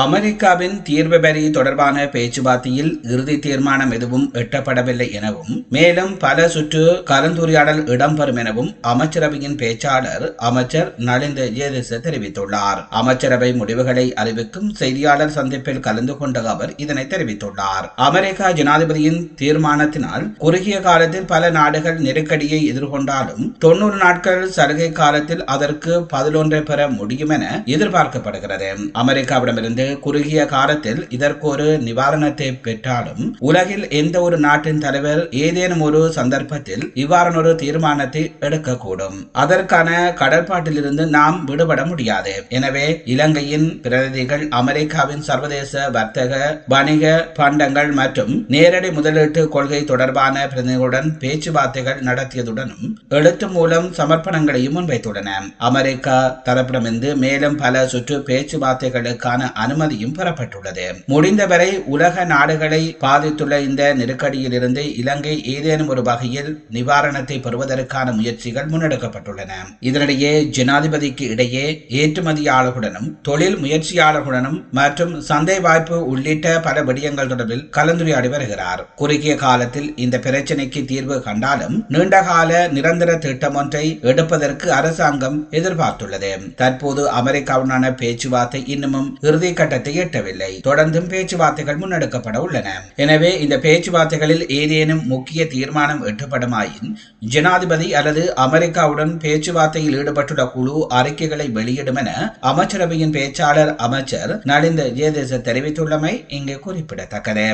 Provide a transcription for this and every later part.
அமெரிக்காவின் தீர்வு வரி தொடர்பான பேச்சுவார்த்தையில் இறுதி தீர்மானம் எதுவும் எட்டப்படவில்லை எனவும் மேலும் பல சுற்று கலந்துரையாடல் இடம்பெறும் எனவும் அமைச்சரவையின் பேச்சாளர் அமைச்சர் நலிந்த ஜேதிச தெரிவித்துள்ளார். அமைச்சரவை முடிவுகளை அறிவிக்கும் செய்தியாளர் சந்திப்பில் கலந்து கொண்ட அவர் இதனை தெரிவித்துள்ளார். அமெரிக்கா ஜனாதிபதியின் தீர்மானத்தினால் குறுகிய காலத்தில் பல நாடுகள் நெருக்கடியை எதிர்கொண்டாலும் தொன்னூறு நாட்கள் சலுகை காலத்தில் அதற்கு பதிலொன்றை பெற முடியும் என எதிர்பார்க்கப்படுகிறது. அமெரிக்காவிடமிருந்து குறுகிய காலத்தில் இதற்கு ஒரு நிவாரணத்தை பெற்றாலும் உலகில் எந்த ஒரு நாட்டின் தலைவர் ஏதேனும் ஒரு சந்தர்ப்பத்தில் இவ்வாறான ஒரு தீர்மானத்தை எடுக்கக்கூடும். அதற்கான கடற்பாட்டிலிருந்து நாம் விடுபட முடியாது. எனவே இலங்கையின் பிரதிநிதிகள் அமெரிக்காவின் சர்வதேச வர்த்தக வணிக பண்டங்கள் மற்றும் நேரடி முதலீட்டு கொள்கை தொடர்பான பிரதிநிதிகளுடன் பேச்சுவார்த்தைகள் நடத்தியதுடனும் எழுத்து மூலம் சமர்ப்பணங்களையும் முன்வைத்துள்ளன. அமெரிக்கா தரப்பிடமிருந்து மேலும் பல சுற்று பேச்சுவார்த்தைகளுக்கான அனுமதியும் பெறப்பட்டுள்ளது. முடிந்தவரை உலக நாடுகளை பாதித்துள்ள இந்த நெருக்கடியிலிருந்து இலங்கை ஏதேனும் ஒரு வகையில் நிவாரணத்தை பெறுவதற்கான முயற்சிகள் முன்னெடுக்கப்பட்டுள்ளன. இதனிடையே ஜனாதிபதிக்கு இடையே ஏற்றுமதியாளர்களுடனும் தொழில் முயற்சியாளர்களுடனும் மற்றும் சந்தை வாய்ப்பு உள்ளிட்ட பல விடயங்கள் தொடர்பில் கலந்துரையாடி வருகிறார். குறுகிய காலத்தில் இந்த பிரச்சினைக்கு தீர்வு கண்டாலும் நீண்டகால நிரந்தர திட்டம் ஒன்றை எடுப்பதற்கு அரசாங்கம் எதிர்பார்த்துள்ளது. தற்போது அமெரிக்காவுடனான பேச்சுவார்த்தை இன்னமும் இறுதி கட்டத்தை எட்டவில்லை. தொடர்ந்தும் பேச்சுவார்த்தைகள் முன்னெடுக்கப்பட உள்ளன. எனவே இந்த பேச்சுவார்த்தைகளில் ஏதேனும் முக்கிய தீர்மானம் எட்டப்படுமாயின் ஜனாதிபதி அல்லது அமெரிக்காவுடன் பேச்சுவார்த்தையில் ஈடுபட்டுள்ள குழு அறிக்கைகளை வெளியிடும் என அமைச்சரவையின் பேச்சாளர் அமைச்சர் நலிந்த ஜெயதேச தெரிவித்துள்ளமை இங்கு குறிப்பிடத்தக்கது.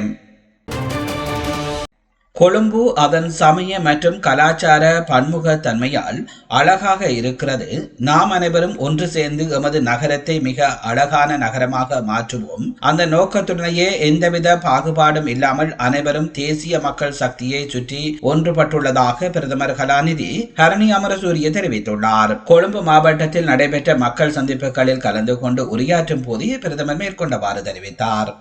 கொழும்பு அதன் சமய மற்றும் கலாச்சார பன்முகத்தன்மையால் அழகாக இருக்கிறது. நாம் அனைவரும் ஒன்று சேர்ந்து எமது நகரத்தை மிக அழகான நகரமாக மாற்றுவோம். அந்த நோக்கத்துடனேயே எந்தவித பாகுபாடும் இல்லாமல் அனைவரும் தேசிய மக்கள் சக்தியை சுற்றி ஒன்றுபட்டுள்ளதாக பிரதமர் கலாநிதி ஹரணி அமரசூரிய தெரிவித்துள்ளார். கொழும்பு மாவட்டத்தில் நடைபெற்ற மக்கள் சந்திப்புகளில் கலந்து கொண்டு உரையாற்றும் போதே பிரதமர் மேற்கொண்டவாறு தெரிவித்தார்.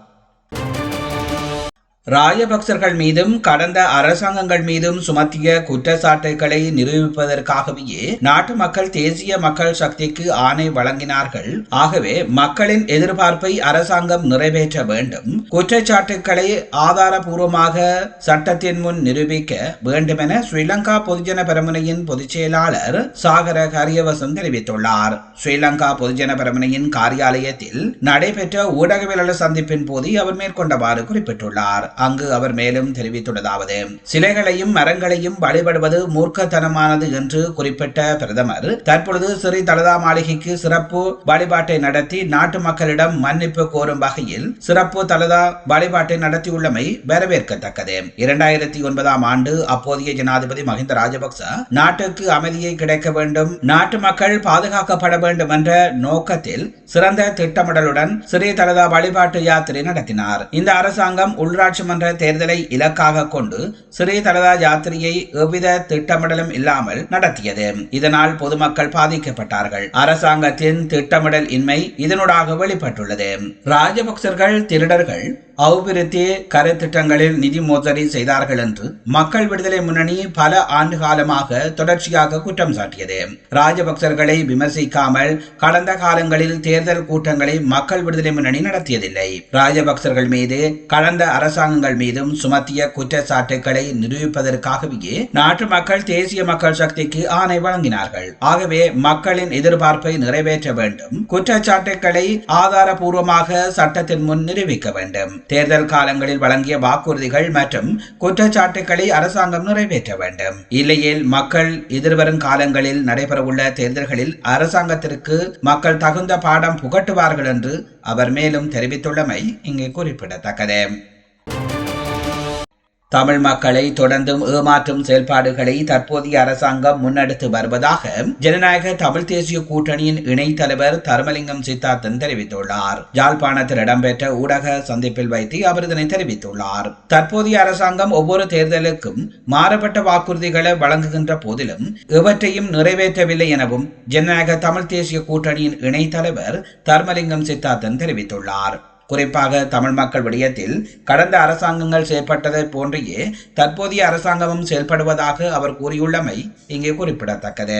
ராஜபக்சர்கள் மீதும் கடந்த அரசாங்கங்கள் மீதும் சுமத்திய குற்றச்சாட்டுகளை நிரூபிப்பதற்காகவே நாட்டு மக்கள் தேசிய மக்கள் சக்திக்கு ஆணை வழங்கினார்கள். ஆகவே மக்களின் எதிர்பார்ப்பை அரசாங்கம் நிறைவேற்ற வேண்டும். குற்றச்சாட்டுகளை ஆதாரபூர்வமாக சட்டத்தின் முன் நிரூபிக்க வேண்டும் என ஸ்ரீலங்கா பொதுஜன பெருமனையின் பொதுச் செயலாளர் சாகர கரியவசம் தெரிவித்துள்ளார். ஸ்ரீலங்கா பொதுஜன பெருமனையின் காரியாலயத்தில் நடைபெற்ற ஊடகவியலாளர் சந்திப்பின் போது அவர் மேற்கொண்டவாறு குறிப்பிட்டுள்ளார். அங்கு அவர் மேலும் தெரிவித்துள்ளதாவது சிலைகளையும் மரங்களையும் வழிபடுவது மூர்க்கத்தனமானது என்று குறிப்பிட்ட பிரதமர் தற்பொழுது ஸ்ரீ தலதா மாளிகைக்கு சிறப்பு வழிபாட்டை நடத்தி நாட்டு மக்களிடம் மன்னிப்பு கோரும் வகையில் சிறப்பு தலதா வழிபாட்டை நடத்தியுள்ளமை வரவேற்கத்தக்கது. இரண்டாயிரத்தி ஒன்பதாம் ஆண்டு அப்போதைய ஜனாதிபதி மஹிந்த ராஜபக்ச நாட்டுக்கு அமைதியை கிடைக்க வேண்டும் நாட்டு மக்கள் பாதுகாக்கப்பட வேண்டும் என்ற நோக்கத்தில் சிறந்த திட்டமிடலுடன் ஸ்ரீ தலதா வழிபாட்டு யாத்திரை நடத்தினார். இந்த அரசாங்கம் உள்ளாட்சி மன்ற தேர்தலை இலக்காக கொண்டு ஸ்ரீ தலதா யாத்திரையை எவ்வித திட்டமிடலும் இல்லாமல் நடத்தியது. இதனால் பொதுமக்கள் பாதிக்கப்பட்டார்கள். அரசாங்கத்தின் திட்டமிடல் இன்மை இதனூடாக வெளிப்பட்டுள்ளது. ராஜபக்சர்கள் திருடர்கள் அபிவிருத்தி கருத்திட்டங்களில் நிதி மோசடி செய்தார்கள் என்று மக்கள் விடுதலை முன்னணி பல ஆண்டு காலமாக தொடர்ச்சியாக குற்றம் சாட்டியது. ராஜபக்சர்களை விமர்சிக்காமல் கடந்த காலங்களில் தேர்தல் கூட்டங்களை மக்கள் விடுதலை முன்னணி நடத்தியதில்லை. ராஜபக்சர்கள் மீது கடந்த அரசாங்கங்கள் மீதும் சுமத்திய குற்றச்சாட்டுகளை நிரூபிப்பதற்காகவே நாட்டு மக்கள் தேசிய மக்கள் சக்திக்கு ஆணை வழங்கினார்கள். ஆகவே மக்களின் எதிர்பார்ப்பை நிறைவேற்ற வேண்டும். குற்றச்சாட்டுகளை ஆதாரபூர்வமாக சட்டத்தின் முன் நிரூபிக்க வேண்டும். தேர்தல் காலங்களில் வழங்கிய வாக்குறுதிகள் மற்றும் குற்றச்சாட்டுகளை அரசாங்கம் நிறைவேற்ற வேண்டும். இல்லையில் மக்கள் எதிர்வரும் காலங்களில் நடைபெறவுள்ள தேர்தல்களில் அரசாங்கத்திற்கு மக்கள் தகுந்த பாடம் புகட்டுவார்கள் என்று அவர் மேலும் தெரிவித்துள்ளமை இங்கே குறிப்பிடத்தக்கது. தமிழ் மக்களை தொடர்ந்தும் ஏமாற்றும் செயல்பாடுகளை தற்போதைய அரசாங்கம் முன்னெடுத்து வருவதாக ஜனநாயக தமிழ் தேசிய கூட்டணியின் இணைத் தலைவர் தர்மலிங்கம் சித்தார்த்தன் தெரிவித்துள்ளார். யாழ்ப்பாணத்தில் இடம்பெற்ற ஊடக சந்திப்பில் வைத்து அவர் இதனை தெரிவித்துள்ளார். தற்போதைய அரசாங்கம் ஒவ்வொரு தேர்தலுக்கும் மாறுபட்ட வாக்குறுதிகளை வழங்குகின்ற போதிலும் எவற்றையும் நிறைவேற்றவில்லை எனவும் ஜனநாயக தமிழ் தேசிய கூட்டணியின் இணைத் தலைவர் தர்மலிங்கம் சித்தார்த்தன் தெரிவித்துள்ளார். குறிப்பாக தமிழ் மக்கள் விடயத்தில் கடந்த அரசாங்கங்கள் செயற்பட்டதை போன்றே தற்போதைய அரசாங்கமும் செயல்படுவதாக அவர் கூறியுள்ளமை இங்கே குறிப்பிடத்தக்கது.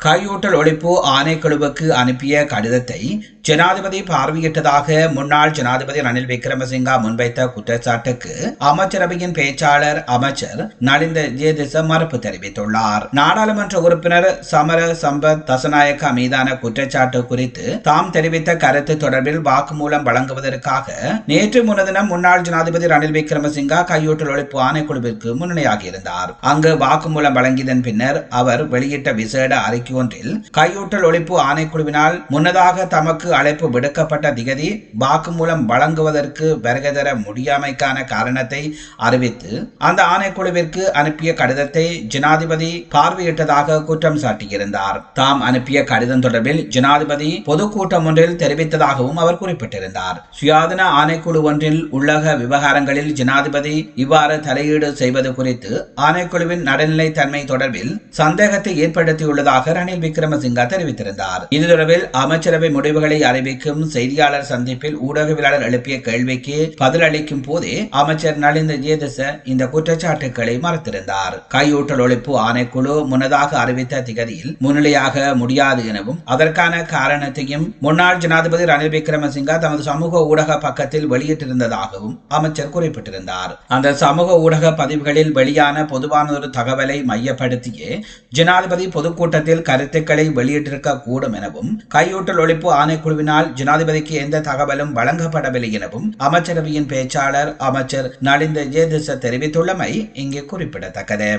கையூட்டல் ஒழிப்பு ஆணைக்குழுவுக்கு அனுப்பிய கடிதத்தை ஜனாதிபதி பார்வையிட்டதாக முன்னாள் ஜனாதிபதி ரணில் விக்ரமசிங்கா முன்வைத்த குற்றச்சாட்டுக்கு அமைச்சரவையின் பேச்சாளர் அமைச்சர் நலிந்த ஜேதிச மறுப்பு தெரிவித்துள்ளார். நாடாளுமன்ற உறுப்பினர் சமர சம்பத் தசநாயக்கா மீதான குற்றச்சாட்டு குறித்து தாம் தெரிவித்த கருத்து தொடர்பில் வாக்குமூலம் வழங்குவதற்காக நேற்று முன்னதினம் முன்னாள் ஜனாதிபதி ரணில் விக்ரமசிங்கா கையூட்டல் ஒழிப்பு ஆணைக்குழுவிற்கு முன்னணியாகியிருந்தார். அங்கு வாக்குமூலம் வழங்கியதன் பின்னர் அவர் வெளியிட்ட விசேட அறிக்கை ஒன்றில் கையூட்டல் ஒழிப்பு ஆணைக்குழுவினால் முன்னதாக தமக்கு அழைப்பு விடுக்கப்பட்ட திகதி வாக்குமூலம் வழங்குவதற்கு வருகை தர முடியாமைக்கான காரணத்தை அறிவித்து அந்த ஆணைக்குழுவிற்கு அனுப்பிய கடிதத்தை ஜனாதிபதி பார்வையிட்டதாக குற்றம் சாட்டியிருந்தார். தாம் அனுப்பிய கடிதம் தொடர்பில் ஜனாதிபதி பொதுக்கூட்டம் ஒன்றில் தெரிவித்ததாகவும் அவர் குறிப்பிட்டிருந்தார். சுயாதீன ஆணைக்குழு ஒன்றில் உள்ளக விவகாரங்களில் ஜனாதிபதி இவ்வாறு தலையீடு செய்வது குறித்து ஆணைக்குழுவின் நடுநிலை தன்மை தொடர்பில் சந்தேகத்தை ஏற்படுத்தியுள்ளதாக ரணில் விக்ரமசிங்கா தெரிவித்திருந்தார். இது தொடர்பில் அமைச்சரவை முடிவுகளை அறிவிக்கும் செய்தியாளர் சந்திப்பில் ஊடகவியலாளர் எழுப்பிய கேள்விக்கு பதிலளிக்கும் போதே அமைச்சர் நலிந்த ஜேதச இந்த குற்றச்சாட்டுக்களை மறுத்திருந்தார். கையூட்டல் ஒழிப்பு ஆணைக்குழு முன்னதாக அறிவித்த திகதியில் முன்னிலையாக முடியாது எனவும் அதற்கான காரணத்தையும் முன்னாள் ஜனாதிபதி ரணில் விக்ரமசிங்கா தமது சமூக ஊடக பக்கத்தில் வெளியிட்டிருந்ததாகவும் அமைச்சர் குறிப்பிட்டிருந்தார். அந்த சமூக ஊடக பதிவுகளில் வெளியான பொதுவான ஒரு தகவலை மையப்படுத்தியே ஜனாதிபதி பொதுக்கூட்டத்தில் கருத்துக்களை வெளியிட்டிருக்க கூடும் எனவும் கையூட்டல் ஒழிப்பு ஆணைக்குழு குழுவினால் ஜனாதிபதிக்கு எந்த தகவலும் வழங்கப்படவில்லை எனவும் அமைச்சரவையின் பேச்சாளர் அமைச்சர் நலிந்த ஜெயதிச தெரிவித்துள்ளமை இங்கே குறிப்பிடத்தக்கது.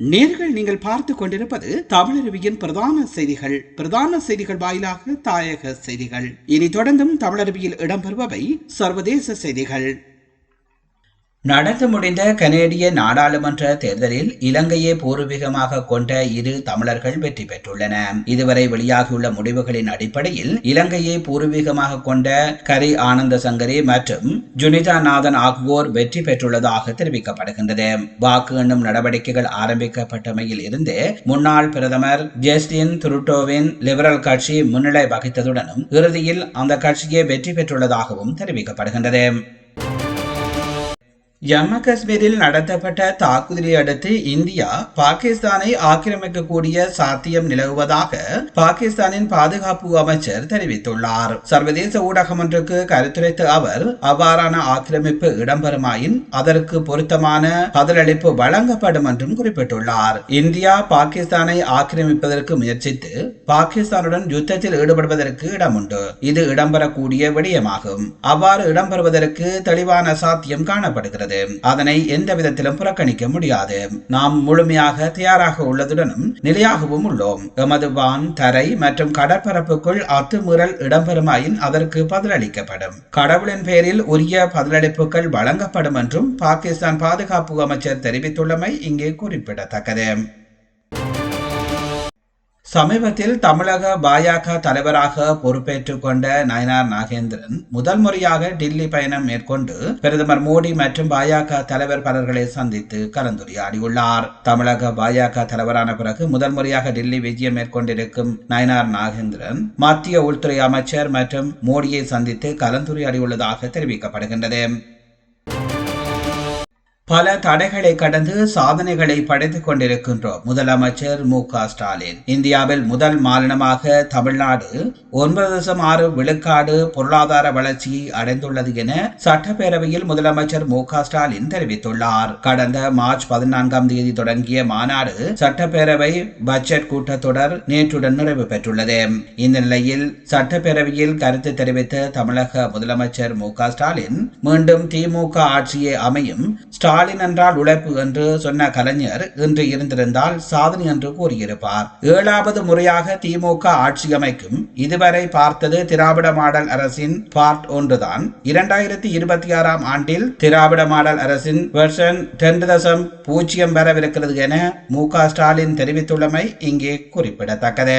நேர்கள் நீங்கள் பார்த்து கொண்டிருப்பது தமிழருவியின் பிரதான செய்திகள். பிரதான செய்திகள் வாயிலாக தாயக செய்திகள். இனி தொடர்ந்தும் தமிழருவியில் இடம்பெறுபவை சர்வதேச செய்திகள். நடந்து முடிந்த கனேடிய நாடாளுமன்ற தேர்தலில் இலங்கையை பூர்வீகமாக கொண்ட இரு தமிழர்கள் வெற்றி பெற்றுள்ளன. இதுவரை வெளியாகியுள்ள முடிவுகளின் அடிப்படையில் இலங்கையை பூர்வீகமாக கொண்ட கரி ஆனந்த சங்கரி மற்றும் ஜுனிதா நாதன் ஆகியோர் வெற்றி பெற்றுள்ளதாக தெரிவிக்கப்படுகின்றது. வாக்கு எண்ணும் நடவடிக்கைகள் ஆரம்பிக்கப்பட்டமையில் இருந்து முன்னாள் பிரதமர் ஜெஸ்டின் துருட்டோவின் லிபரல் கட்சி முன்னிலை வகித்ததுடனும் இறுதியில் அந்த கட்சியே வெற்றி பெற்றுள்ளதாகவும் தெரிவிக்கப்படுகின்றது. ஜம்மு காஷ்மீரில் நடத்தப்பட்ட தாக்குதலை அடுத்து இந்தியா பாகிஸ்தானை ஆக்கிரமிக்கக்கூடிய சாத்தியம் நிலவுவதாக பாகிஸ்தானின் பாதுகாப்பு அமைச்சர் தெரிவித்துள்ளார். சர்வதேச ஊடகம் ஒன்றுக்கு கருத்துரைத்த அவர் அவ்வாறான ஆக்கிரமிப்பு இடம்பெறுமாயின் அதற்கு பொருத்தமான பதிலளிப்பு வழங்கப்படும் என்றும் குறிப்பிட்டுள்ளார். இந்தியா பாகிஸ்தானை ஆக்கிரமிப்பதற்கு முயற்சித்து பாகிஸ்தானுடன் யுத்தத்தில் ஈடுபடுவதற்கு இடம் உண்டு இது இடம்பெறக்கூடிய விடயமாகும். அவ்வாறு இடம்பெறுவதற்கு தெளிவான சாத்தியம் காணப்படுகிறது. உள்ளது அதனை எந்த விதத்திலும் புறக்கணிக்க முடியாது. நாம் முழுமையாக தயாராக உள்ளதுடனும் நிலையாகவும் உள்ளோம். எமது வான் தரை மற்றும் கடற்பரப்புக்குள் அத்துமீறல் இடம்பெறுமாயின் அதற்கு பதிலளிக்கப்படும். கடவுளின் பெயரில் உரிய பதிலளிப்புகள் வழங்கப்படும் என்றும் பாகிஸ்தான் பாதுகாப்பு அமைச்சர் தெரிவித்துள்ளமை இங்கே குறிப்பிடத்தக்கது. சமீபத்தில் தமிழக பாஜக தலைவராக பொறுப்பேற்றுக் கொண்ட நயனார் நாகேந்திரன் முதல் முறையாக டில்லி பயணம் மேற்கொண்டு பிரதமர் மோடி மற்றும் பாஜக தலைவர் பலர்களை சந்தித்து கலந்துரையாடியுள்ளார். தமிழக பாஜக தலைவரான பிறகு முதல் முறையாக டில்லி விஜயம் மேற்கொண்டிருக்கும் நயனார் நாகேந்திரன் மத்திய உள்துறை அமைச்சர் மற்றும் மோடியை சந்தித்து கலந்துரையாடியுள்ளதாக தெரிவிக்கப்படுகின்றது. பல தடைகளை கடந்து சாதனைகளை படைத்துக் கொண்டிருக்கின்றோம். முதலமைச்சர் மு க ஸ்டாலின். இந்தியாவில் முதல் மாநிலமாக தமிழ்நாடு ஒன்பது தசம் ஆறு விழுக்காடு பொருளாதார வளர்ச்சியை அடைந்துள்ளது என சட்டப்பேரவையில் முதலமைச்சர் மு க ஸ்டாலின் தெரிவித்துள்ளார். கடந்த மார்ச் பதினான்காம் தேதி தொடங்கிய மாநாடு சட்டப்பேரவை பட்ஜெட் கூட்டத்தொடர் நேற்றுடன் நிறைவு பெற்றுள்ளது. இந்த நிலையில் சட்டப்பேரவையில் கருத்து தெரிவித்த தமிழக முதலமைச்சர் மு க ஸ்டாலின் மீண்டும் திமுக ஆட்சியே அமையும் ஸ்டாலின் ஸ்டாலின் என்றால் உழைப்பு என்று சொன்ன கலைஞர் இன்று இருந்திருந்தால் சாதனை என்று கூறியிருப்பார். ஏழாவது முறையாக திமுக ஆட்சி அமைக்கும் இதுவரை பார்த்தது திராவிட மாடல் அரசின் பார்ட் ஒன்றுதான். இரண்டாயிரத்தி இருபத்தி ஆறாம் ஆண்டில் திராவிட மாடல் அரசின் வெர்ஷன் டென் தசம் பூஜ்ஜியம் வரவிருக்கிறது என மு ஸ்டாலின் தெரிவித்துள்ளமை இங்கே குறிப்பிடத்தக்கது.